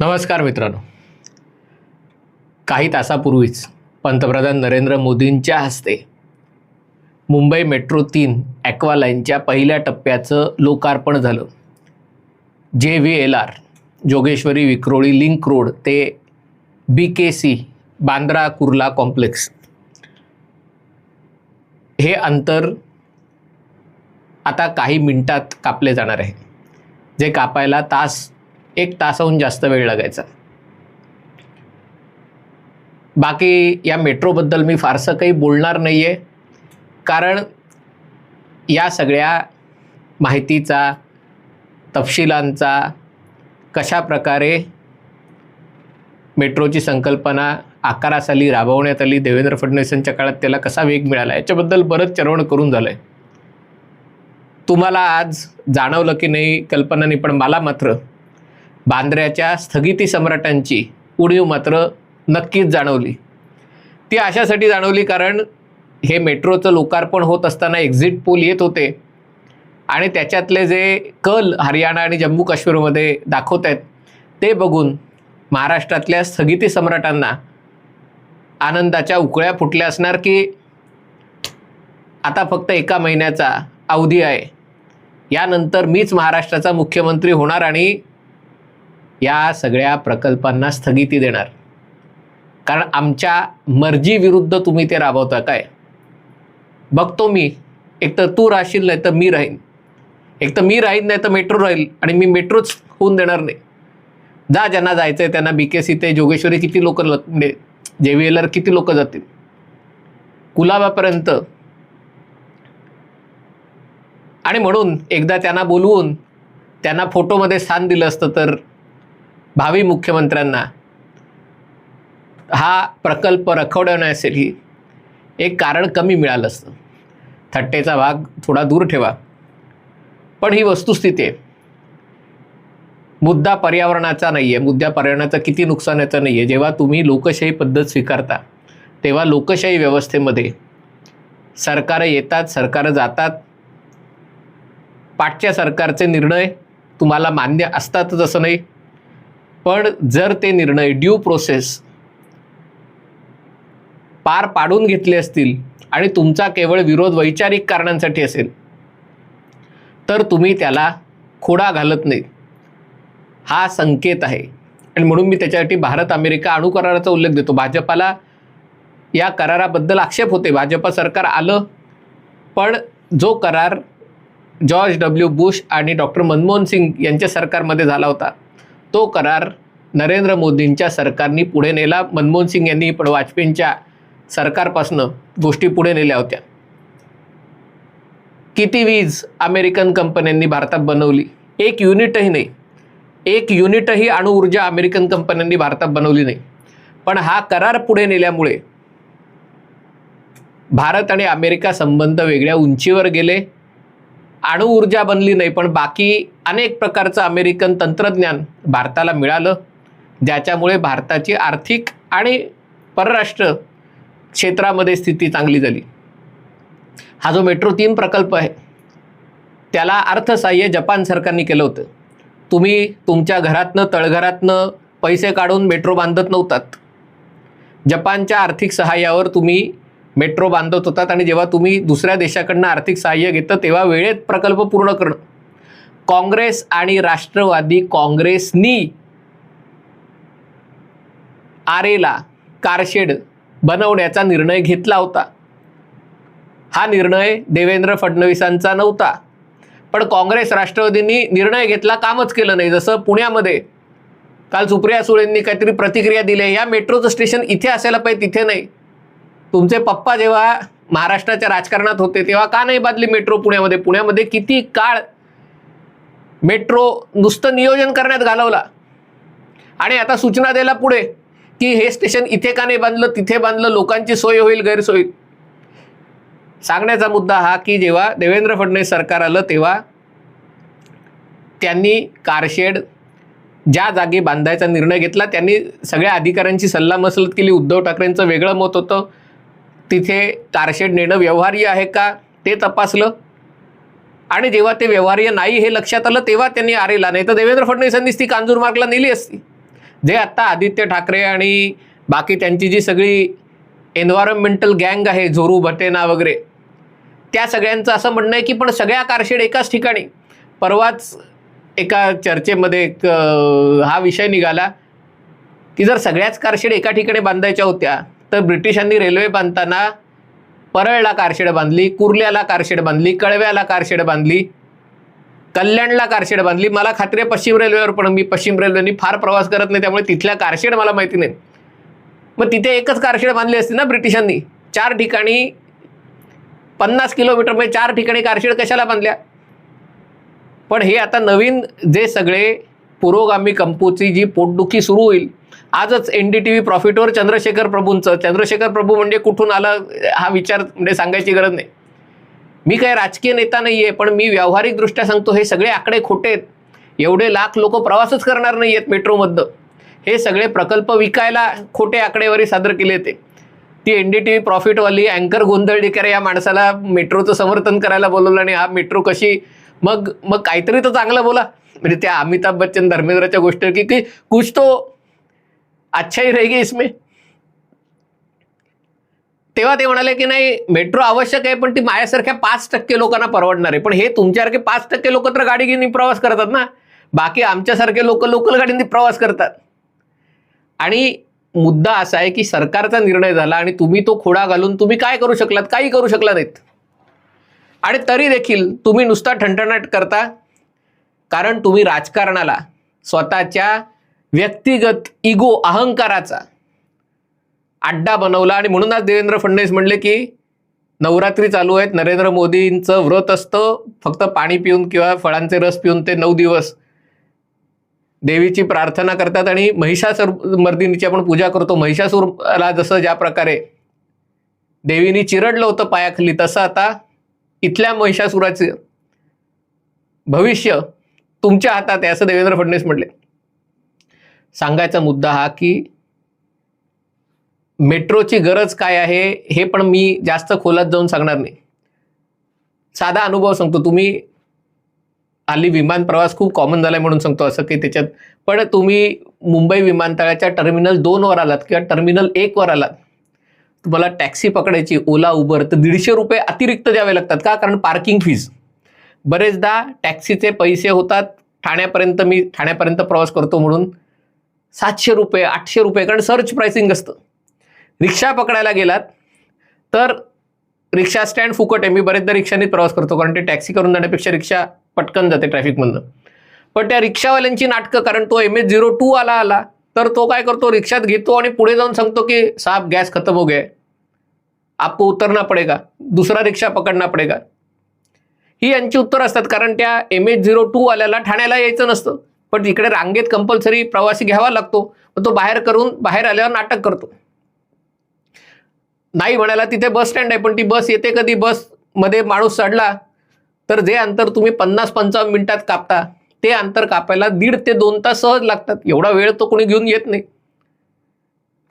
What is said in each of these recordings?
नमस्कार मित्रांनो. काही तासापूर्वीच पंतप्रधान नरेंद्र मोदींच्या हस्ते मुंबई मेट्रो तीन ॲक्वालाईनच्या पहिल्या टप्प्याचं लोकार्पण झालं. J V L R Jogeshwari Vikhroli link road ते B K C Bandra Kurla complex हे अंतर आता काही मिनटात कापले जाणार आहे. जे कापायला तास एक तासाहून जास्त वेळ लागायचा. बाकी या मेट्रोबद्दल मी फारसं काही बोलणार नाही आहे कारण या सगळ्या माहितीचा तपशिलांचा कशा प्रकारे मेट्रोची संकल्पना आकारास आली राबवण्यात आली देवेंद्र फडणवीसांच्या काळात त्याला कसा वेग मिळाला याच्याबद्दल बरंच चरवण करून झालं आहे तुम्हाला आज जाणवलं की नाही कल्पना नाही पण मला मात्र बांद्र्याच्या स्थगिती सम्राटांची उणीव मात्र नक्कीच जाणवली. ती अशासाठी जाणवली कारण हे मेट्रोचं लोकार्पण होत असताना एक्झिट पोल येत होते. आणि त्याच्यातले जे कल हरियाणा आणि जम्मू काश्मीरमध्ये दाखवत आहेत ते बघून महाराष्ट्रातल्या स्थगिती सम्राटांना आनंदाच्या उकळ्या फुटल्या असणार की आता फक्त एका महिन्याचा अवधी आहे. यानंतर मीच महाराष्ट्राचा मुख्यमंत्री होणार आणि या सगळ्या प्रकल्पांना स्थगिती देणार. कारण आमच्या मर्जीविरुद्ध तुम्ही ते राबवता काय? बघतो मी. एक तर तू राहशील नाही तर मी राहीन. एक तर मी राहीन नाही तर मेट्रो राहील आणि मी मेट्रोच होऊन देणार नाही. जा ज्यांना जायचं आहे त्यांना बी के सी ते जोगेश्वरी किती लोक म्हणजे जे व्ही एल आर किती लोक जातील? कुलाबापर्यंत. आणि म्हणून एकदा त्यांना बोलवून त्यांना फोटोमध्ये स्थान दिलं असतं तर भावी मुख्यमंत्र्यांना हा प्रकल्प रखवण्यासाठी एक कारण कमी मिळालं असतं. थट्टेचा भाग थोडा दूर ठेवा. पण ही वस्तुस्थिती आहे. मुद्दा पर्यावरणाचा नाही आहे मुद्दा पर्यावरणाचा किती नुकसानाचा नाही आहे जेव्हा तुम्ही लोकशाही पद्धत स्वीकारता तेव्हा लोकशाही व्यवस्थेमध्ये सरकार येतात सरकार जातात. पाठच्या सरकारचे निर्णय तुम्हाला मान्य असतातच असं नाही. पण जर ते निर्णय ड्यू प्रोसेस पार पाडून घेतले असतील आणि तुमचा केवळ विरोध वैचारिक कारणांसाठी असेल तर तुम्ही त्याला खोडा घालत नाही हा संकेत आहे. आणि म्हणून मी त्याच्यासाठी भारत अमेरिका अणुकराराचा उल्लेख देतो. भाजपाला या कराराबद्दल आक्षेप होते. भाजपा सरकार आलं पण जो करार जॉर्ज डब्ल्यू बुश आणि डॉक्टर मनमोहन सिंग यांच्या सरकारमध्ये झाला होता तो करार नरेंद्र मोदींच्या सरकारनी पुढे नेला. मनमोहन सिंग यांनी पण वाजपेयींच्या सरकारपासनं गोष्टी पुढे नेल्या होत्या. किती वीज अमेरिकन कंपन्यांनी भारतात बनवली? एक युनिटही नाही. एक युनिटही अणुऊर्जा अमेरिकन कंपन्यांनी भारतात बनवली नाही. पण हा करार पुढे नेल्यामुळे भारत आणि अमेरिका संबंध वेगळ्या उंचीवर गेले. अणुऊर्जा बनली नाही पण बाकी अनेक प्रकारचं अमेरिकन तंत्रज्ञान भारताला मिळालं. ज्याच्यामुळे भारताची आर्थिक आणि परराष्ट्र क्षेत्रामध्ये स्थिती चांगली झाली. हा जो मेट्रो तीन प्रकल्प आहे त्याला अर्थसहाय्य जपान सरकारने केलं होतं. तुम्ही तुमच्या घरातनं तळघरातनं पैसे काढून मेट्रो बांधत नव्हतात. जपानच्या आर्थिक सहाय्यावर तुम्ही मेट्रो बांधत होतात आणि जेव्हा तुम्ही दुसऱ्या देशाकडनं आर्थिक सहाय्य घेतं तेव्हा वेळेत प्रकल्प पूर्ण करणं. काँग्रेस आणि राष्ट्रवादी काँग्रेसनी आरेला कारशेड बनवण्याचा निर्णय घेतला होता. हा निर्णय देवेंद्र फडणवीसांचा नव्हता. पण काँग्रेस राष्ट्रवादींनी निर्णय घेतला कामच केलं नाही. जसं पुण्यामध्ये काल सुप्रिया सुळेंनी काहीतरी प्रतिक्रिया दिली या मेट्रोचं स्टेशन इथे असायला पाहिजे तिथे नाही. तुमचे पप्पा जेव्हा महाराष्ट्राच्या राजकारणात होते तेव्हा का नाही बांधली मेट्रो पुण्यामध्ये? पुण्यामध्ये किती काळ मेट्रो नुसतं नियोजन करण्यात घालवला. आणि आता सूचना द्यायला पुढे की हे स्टेशन इथे का नाही बांधलं तिथे बांधलं लोकांची सोय होईल गैरसोय सांगण्याचा मुद्दा हा की जेव्हा देवेंद्र फडणवीस सरकार आलं तेव्हा त्यांनी कारशेड ज्या जागी बांधायचा निर्णय घेतला त्यांनी सगळ्या अधिकाऱ्यांची सल्लामसलत केली. उद्धव ठाकरेंचं वेगळं मत होतं. तिथे कारशेड नेणं व्यवहार्य आहे का ते तपासलं. आणि जेव्हा ते व्यवहार्य नाही हे लक्षात आलं तेव्हा त्यांनी आरेला. नाही तर देवेंद्र फडणवीसांनीच ती कांजूर मार्गला नेली असती. जे आत्ता आदित्य ठाकरे आणि बाकी त्यांची जी सगळी एन्व्हायरमेंटल गँग आहे झोरू भटेना वगैरे त्या सगळ्यांचं असं म्हणणं आहे की पण सगळ्या कारशेड एकाच ठिकाणी. परवाच एका चर्चेमध्ये एक हा विषय निघाला की जर सगळ्याच कारशेड एका ठिकाणी बांधायच्या होत्या तर ब्रिटिशांनी रेल्वे बांधताना परळला कारशेड बांधली कुर्ल्याला कारशेड बांधली कळव्याला कारशेड बांधली कल्याणला कारशेड बांधली. मला खात्री आहे पश्चिम रेल्वेवर पण मी पश्चिम रेल्वेनी फार प्रवास करत नाही त्यामुळे तिथल्या कारशेड मला माहिती नाही. मग तिथे एकच कारशेड बांधली असते ना ब्रिटिशांनी. चार ठिकाणी पन्नास किलोमीटर म्हणजे चार ठिकाणी कारशेड कशाला बांधल्या? पण हे आता नवीन जे सगळे पुरोगामी कंपूची जी पोटदुखी सुरू होईल आजच एन डी टी व्ही प्रॉफिटवर चंद्रशेखर प्रभूंचं चंद्रशेखर प्रभू म्हणजे कुठून आला हा विचार म्हणजे सांगायची गरज नाही. मी काही राजकीय नेता नाही आहे पण मी व्यावहारिकदृष्ट्या सांगतो हे सगळे आकडे खोटे आहेत. एवढे लाख लोक प्रवासच करणार नाही आहेत मेट्रोमधनं. हे सगळे प्रकल्प विकायला खोटे आकडेवारी सादर केले ते. ती एन डी टी व्ही प्रॉफिटवाली अँकर गोंधळीकर या माणसाला मेट्रोचं समर्थन करायला बोलवलं आणि हा मेट्रो कशी मग मग काहीतरी तर चांगलं बोला. म्हणजे त्या अमिताभ बच्चन धर्मेंद्रच्या गोष्टी की की कुछ तो अच्छा ही रहेगी इसमें. तेव्हा ते म्हणाले की नाही मेट्रो आवश्यक आहे पण ती माझ्यासारख्या पाच टक्के लोकांना परवडणार आहे. पण हे तुमच्यासारखे पाच टक्के लोक तर गाडी घेऊन प्रवास करतात ना. बाकी आमच्यासारखे लोक लोकल गाडीने प्रवास करतात. आणि मुद्दा असा आहे की सरकारचा निर्णय झाला आणि तुम्ही तो खोडा घालून तुम्ही काय करू शकलात? काही करू शकला नाहीत. आणि तरी देखील तुम्ही नुसता ठणठणाट करता कारण तुम्ही राजकारणाला स्वतःच्या व्यक्तिगत इगो अहंकाराचा अड्डा बनवला आणि म्हणून आज देवेंद्र फडणवीस म्हणले की नवरात्री चालू आहेत नरेंद्र मोदींचं व्रत असतं फक्त पाणी पिऊन किंवा फळांचे रस पिऊन ते नऊ दिवस देवीची प्रार्थना करतात आणि महिषासूर मर्दिनीची आपण पूजा करतो. महिषासूरला जसं ज्या प्रकारे देवीनी चिरडलं होतं पायाखाली तसं आता इथल्या महिषासुराचे भविष्य तुमच्या हातात आहे असं देवेंद्र फडणवीस म्हटले सांगायचा मुद्दा हा की मेट्रोची गरज काय आहे हे पण मी जास्त खोलात जाऊन सांगणार नाही. साधा अनुभव सांगतो. तुम्ही हल्ली विमान प्रवास खूप कॉमन झालाय म्हणून सांगतो असं की त्याच्यात. पण तुम्ही मुंबई विमानतळाच्या टर्मिनल दोनवर आलात किंवा टर्मिनल एकवर आलात. तुम्हाला टॅक्सी पकडायची ओला उबर तर दीडशे रुपये अतिरिक्त द्यावे लागतात का? कारण पार्किंग फीज बरेचदा टॅक्सीचे पैसे होतात. ठाण्यापर्यंत मी ठाण्यापर्यंत प्रवास करतो म्हणून सातशे रुपये आठशे रुपये कारण सर्च प्राइसिंग असतं. रिक्षा पकडायला गेलात तर रिक्षा स्टँड फुकट आहे. मी बरेचदा रिक्षाने प्रवास करतो कारण ते टॅक्सी करून जाण्यापेक्षा रिक्षा पटकन जाते ट्रॅफिकमधनं पण त्या रिक्षावाल्यांची नाटकं कारण तो एम एच झिरो टू आला आला तर तो काय करतो रिक्षात घेतो आणि पुढे जाऊन सांगतो की साहेब गॅस खतम हो गया आपको उतरना पडेगा. दुसरा रिक्षा पकडना पडेगा. ही यांची उत्तरं असतात कारण त्या एम एच झिरो टू आल्याला ठाण्याला यायचं नसतं. पण इकडे रांगेत कंपल्सरी प्रवासी घ्यावा लागतो. मग तो बाहेर करून बाहेर आल्यावर नाटक करतो. नाही म्हणायला तिथे बस स्टँड आहे पण ती बस येते कधी? बसमध्ये माणूस चढला तर जे अंतर तुम्ही पन्नास पंचावन्न मिनिटात कापता ते अंतर कापायला दीड ते दोन तास सहज लागतात. एवढा वेळ तो कोणी घेऊन येत नाही.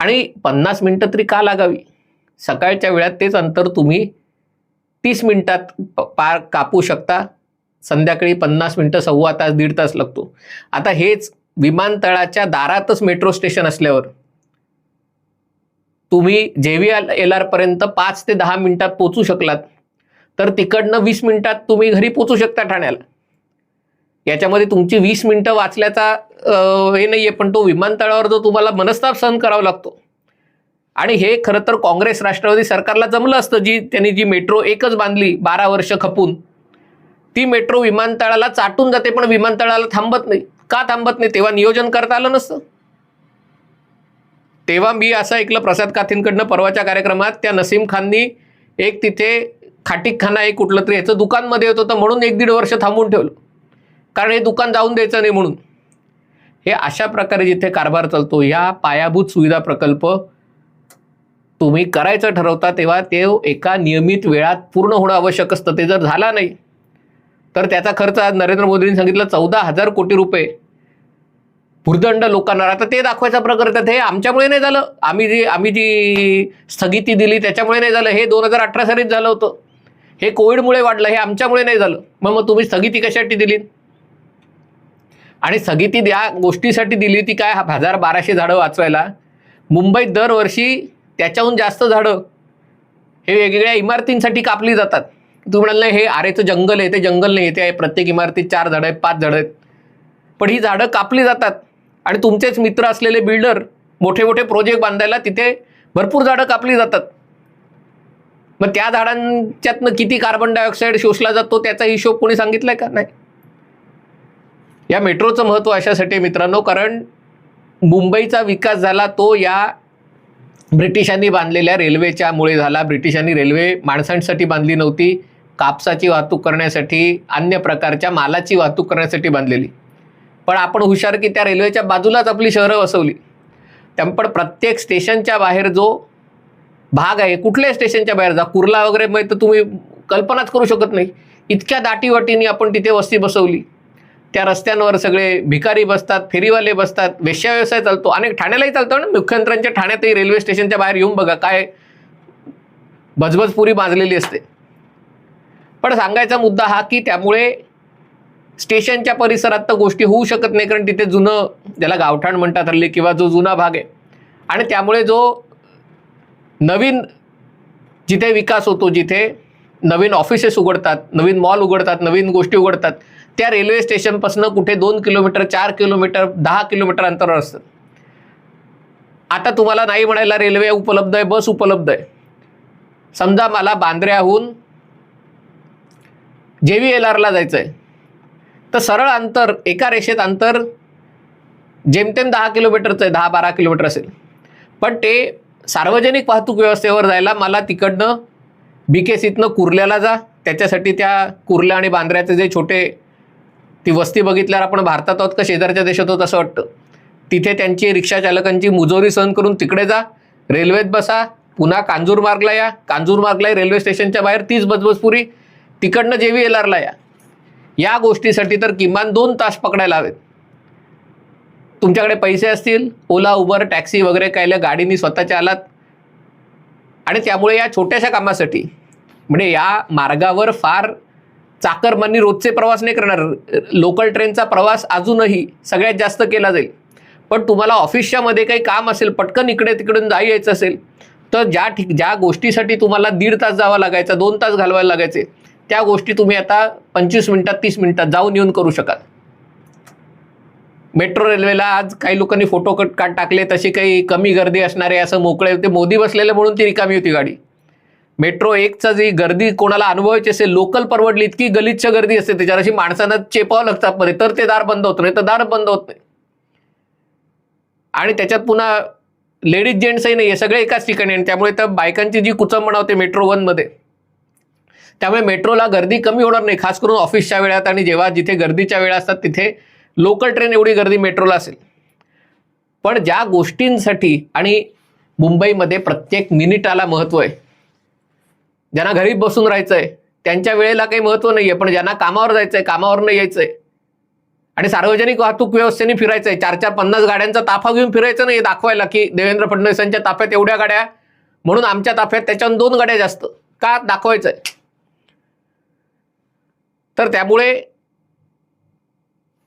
आणि पन्नास मिनटं तरी का लागावी? सकाळच्या वेळात तेच अंतर तुम्ही तीस मिनिटात पार कापू शकता. संध्याकाळी पन्नास मिनटं सव्वा तास दीड तास लागतो. आता हेच विमानतळाच्या दारातच मेट्रो स्टेशन असल्यावर तुम्ही जे व्ही एल आरपर्यंत पाच ते दहा मिनिटात पोचू शकलात तर तिकडनं वीस मिनिटात तुम्ही घरी पोचू शकता ठाण्याला. याच्यामध्ये तुमची वीस मिनिटं वाचल्याचा हे नाही आहे पण तो विमानतळावर जो तुम्हाला मनस्ताप सहन करावा लागतो. आणि हे खरं तर काँग्रेस राष्ट्रवादी सरकारला जमलं असतं जी त्यांनी जी मेट्रो एकच बांधली बारा वर्ष खपून. ती मेट्रो विमानतळाला चाटून जाते पण विमानतळाला थांबत नाही. का थांबत नाही? तेव्हा नियोजन करता आलं नसतं. तेव्हा मी असं ऐकलं प्रसाद काथींकडनं परवाच्या कार्यक्रमात त्या नसीम खाननी एक तिथे खाटीकखाना एक कुठलं तरी याचं दुकानमध्ये येत होतं म्हणून एक दीड वर्ष थांबून ठेवलं. कारण हे दुकान जाऊन द्यायचं नाही म्हणून. हे अशा प्रकारे जिथे कारभार चालतो या पायाभूत सुविधा प्रकल्प तुम्ही करायचं ठरवता तेव्हा ते एका नियमित वेळात पूर्ण होणं आवश्यक असतं. ते जर झाला नाही तर त्याचा खर्च आज नरेंद्र मोदींनी सांगितलं चौदा हजार कोटी रुपये. भुर्दंड लोकांना आता ते दाखवायचा प्रकार करतात हे आमच्यामुळे नाही झालं. आम्ही जी आम्ही जी स्थगिती दिली त्याच्यामुळे नाही झालं. हे दोन हजार अठरा सालीच झालं होतं. हे कोविडमुळे वाढलं हे आमच्यामुळे नाही झालं. मग मग तुम्ही स्थगिती कशासाठी दिली आणि स्थगिती द्या गोष्टीसाठी दिली ती काय? हजार बाराशे झाडं वाचवायला. मुंबईत दरवर्षी त्याच्याहून जास्त झाडं हे वेगवेगळ्या इमारतींसाठी कापली जातात. तू म्हणाल हे आरेचं जंगल आहे ते जंगल नाही ते प्रत्येक इमारतीत चार झाडं आहेत पाच झाडं आहेत. पण ही झाडं कापली जातात. आणि तुमचेच मित्र असलेले बिल्डर मोठे मोठे प्रोजेक्ट बांधायला तिथे भरपूर झाडं कापली जातात. मग त्या झाडांच्यातनं किती कार्बन डायऑक्साईड शोषला जातो त्याचा हिशोब कोणी सांगितलाय का? नाही. या मेट्रोचं महत्त्व अशासाठी मित्रांनो कारण मुंबईचा विकास झाला तो या ब्रिटिशांनी बांधलेल्या रेल्वेच्या मुळे झाला. ब्रिटिशांनी रेल्वे माणसांसाठी बांधली नव्हती. कापसाची वाहतूक करण्यासाठी अन्य प्रकारच्या मालाची वाहतूक करण्यासाठी बांधलेली. पण आपण हुशार की त्या रेल्वेच्या बाजूलाच आपली शहरं वसवली. त्या पण प्रत्येक स्टेशनच्या बाहेर जो भाग आहे. कुठल्याही स्टेशनच्या बाहेर जा. कुर्ला वगैरे मग तर तुम्ही कल्पनाच करू शकत नाही. इतक्या दाटीवाटीने आपण तिथे वस्ती बसवली. त्या रस्त्यांवर सगळे भिकारी बसतात फेरीवाले बसतात. वेश्या व्यवसाय चालतो. अनेक ठाण्यालाही चालतो ना. मुख्यमंत्र्यांच्या ठाण्यातही रेल्वे स्टेशनच्या बाहेर येऊन बघा काय भजबजपुरी माजलेली असते. पण सांगायचा मुद्दा हा की त्यामुळे स्टेशनच्या परिसरात तर गोष्टी होऊ शकत नाही. कारण तिथे जुनं ज्याला गावठाण म्हणतात हल्ली किंवा जो जुना भाग आहे. आणि त्यामुळे जो नवीन जिथे विकास होतो जिथे नवीन ऑफिसेस उघडतात नवीन मॉल उघडतात नवीन गोष्टी उघडतात त्या रेल्वे स्टेशनपासून कुठे दोन किलोमीटर चार किलोमीटर दहा किलोमीटर अंतरावर असतं. आता तुम्हाला नाही म्हणायला रेल्वे उपलब्ध आहे बस उपलब्ध आहे. समजा मला बांद्र्याहून जे व्ही एल आरला जायचं आहे. तर सरळ अंतर एका रेषेत अंतर जेमतेम दहा किलोमीटरचं आहे दहा बारा किलोमीटर असेल. पण ते सार्वजनिक वाहतूक व्यवस्थेवर जायला मला तिकडनं बी के सीतनं कुर्ल्याला जा. त्याच्यासाठी त्या कुर्ल्या आणि बांद्र्याचे जे छोटे ती वस्ती बघितल्यावर आपण भारतात आहोत का शेजारच्या देशात होत असं वाटतं. तिथे त्यांची रिक्षा चालकांची मुजोरी सहन करून तिकडे जा. रेल्वेत बसा. पुन्हा कांजूरमार्गला या. कांजूरमार्गला रेल्वे स्टेशनच्या बाहेर तीच बजबजपुरी. तिकडनं जेवी व्ही एल आरला या. या गोष्टीसाठी तर किमान दोन तास पकडायला हवेत. तुमच्याकडे पैसे असतील ओला उबर टॅक्सी वगैरे कायला गाडीनी स्वतःच्या आलात. आणि त्यामुळे या छोट्याशा कामासाठी म्हणजे या मार्गावर फार चाकरमानी रोजचे प्रवास नाही करणार. लोकल ट्रेनचा प्रवास अजूनही सगळ्यात जास्त केला जाईल. पण तुम्हाला ऑफिसच्या मध्ये काही काम असेल पटकन इकडे तिकडून जाई यायचं असेल तर ज्या ठिक ज्या गोष्टीसाठी तुम्हाला दीड तास जावं लागायचा दोन तास घालवायला लागायचे त्या गोष्टी तुम्ही आता पंचवीस मिनिटात तीस मिनिटात जाऊन येऊन करू शकाल. मेट्रो रेल्वेला आज काही लोकांनी फोटो कट काट टाकले तशी काही कमी गर्दी असणारे असं मोकळे होते. मोदी बसलेले म्हणून ती रिकामी होती गाडी. मेट्रो एकचा जी गर्दी कोणाला अनुभवायची असेल लोकल परवडली इतकी गलिच्छ गर्दी असते त्याच्यावर. अशी माणसांना चेपावं लागतात मध्ये. तर ते दार बंद होत नाही तर दार बंद होत नाही. आणि त्याच्यात पुन्हा लेडीज जेंट्सही नाही आहे सगळे एकाच ठिकाणी आणि त्यामुळे तर बायकांची जी कुचंबणा होते मेट्रो वनमध्ये त्यामुळे मेट्रोला गर्दी कमी होणार नाही. खास करून ऑफिसच्या वेळात आणि जेव्हा जिथे गर्दीच्या वेळा असतात तिथे लोकल ट्रेन एवढी गर्दी मेट्रोला असेल. पण ज्या गोष्टींसाठी आणि मुंबईमध्ये प्रत्येक मिनिटाला महत्त्व आहे. ज्यांना घरी बसून राहायचं आहे त्यांच्या वेळेला काही महत्त्व नाही आहे पण ज्यांना कामावर जायचं आहे कामावर यायचं आहे आणि सार्वजनिक वाहतूक व्यवस्थेने फिरायचं आहे चार चार पन्नास गाड्यांचा ताफा घेऊन फिरायचं नाही दाखवायला की देवेंद्र फडणवीसांच्या ताफ्यात एवढ्या गाड्या म्हणून आमच्या ताफ्यात त्याच्याहून दोन गाड्या जास्त का दाखवायचं आहे तर त्यामुळे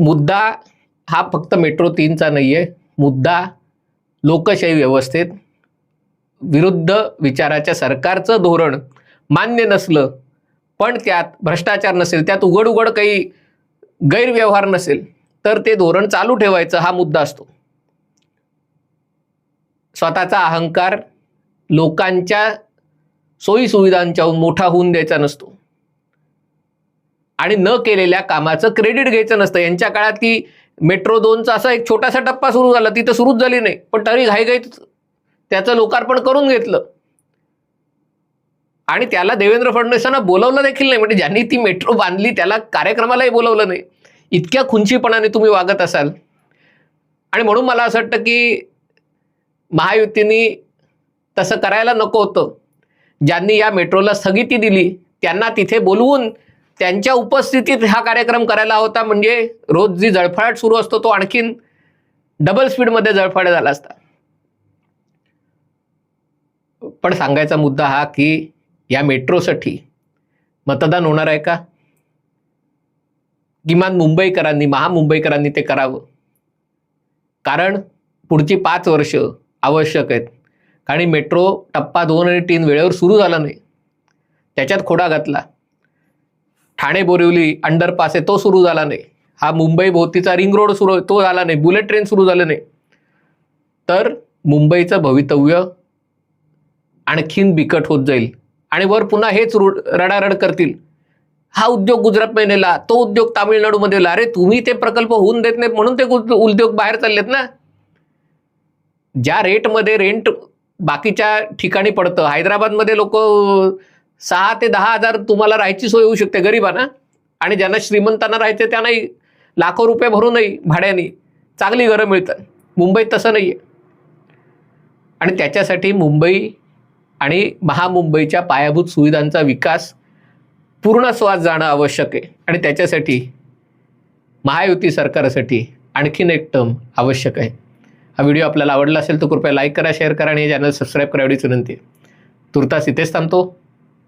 मुद्दा हा फक्त मेट्रो तीनचा नाही आहे मुद्दा लोकशाही व्यवस्थेत विरुद्ध विचाराच्या सरकारचं धोरण मान्य नसलं पण त्यात भ्रष्टाचार नसेल त्यात उघड उघड काही गैरव्यवहार नसेल तर ते धोरण चालू ठेवायचं हा मुद्दा असतो. स्वतःचा अहंकार लोकांच्या सोयीसुविधांच्याहून मोठा होऊन द्यायचा नसतो. आणि न केलेल्या कामाचं क्रेडिट घ्यायचं नसतं. यांच्या काळात की मेट्रो दोनचा असा एक छोटासा टप्पा सुरू झाला तिथं सुरूच झाली नाही. पण तरी घाईघाईत त्याचं लोकार्पण करून घेतलं. आणि त्याला देवेंद्र फडणवीसांना बोलवलं देखील नाही. म्हणजे ज्यांनी ती मेट्रो बांधली त्याला कार्यक्रमालाही बोलवलं नाही. इतक्या खुंचीपणाने तुम्ही वागत असाल. आणि म्हणून मला असं वाटतं की महायुतीने तसं करायला नको होतं. ज्यांनी या मेट्रोला स्थगिती दिली त्यांना तिथे बोलवून त्यांच्या उपस्थितीत हा कार्यक्रम करायला होता. म्हणजे रोज जी जळफळाट सुरू असतो तो आणखीन डबल स्पीडमध्ये जळफळ झाला असता. पण सांगायचा मुद्दा हा की या मेट्रोसाठी मतदान होणार आहे का? किमान मुंबईकरांनी महामुंबईकरांनी ते करावं. कारण पुढची पाच वर्ष आवश्यक आहेत. कारण मेट्रो टप्पा दोन आणि तीन वेळेवर सुरू झाला नाही. त्याच्यात खोडा घातला. ठाणे बोरिवली अंडरपास आहे तो सुरू झाला नाही. हा मुंबई भोवतीचा रिंग रोड सुरू तो झाला नाही. बुलेट ट्रेन सुरू झालं नाही. तर मुंबईचं भवितव्य आणखीन बिकट होत जाईल. आणि वर पुन्हा हेच रु रडारड करतील. हा उद्योग गुजरात नेला तो उद्योग तामिळनाडूमध्ये नेला. अरे तुम्ही ते प्रकल्प होऊन देत नाहीत म्हणून ते उद्योग बाहेर चाललेत ना? ज्या रेटमध्ये रेंट बाकीच्या ठिकाणी पडतं हैदराबादमध्ये लोक सहा ते दहा हजार तुम्हाला राहायची सोय होऊ शकते गरिबांना. आणि ज्यांना श्रीमंतांना राहायचं त्यांनाही लाखो रुपये भरूनही भाड्याने चांगली घरं मिळतात. मुंबईत तसं नाही आहे आणि त्याच्यासाठी मुंबई आणि महामुंबईच्या पायाभूत सुविधांचा विकास पूर्ण श्वास जाणं आवश्यक आहे. आणि त्याच्यासाठी महायुती सरकारसाठी आणखीन एक टर्म आवश्यक आहे. हा व्हिडिओ आपल्याला आवडला असेल तर कृपया लाईक करा शेअर करा आणि हे चॅनल सबस्क्राईब करा एवढीच विनंती आहे. तुर्तास इथेच थांबतो.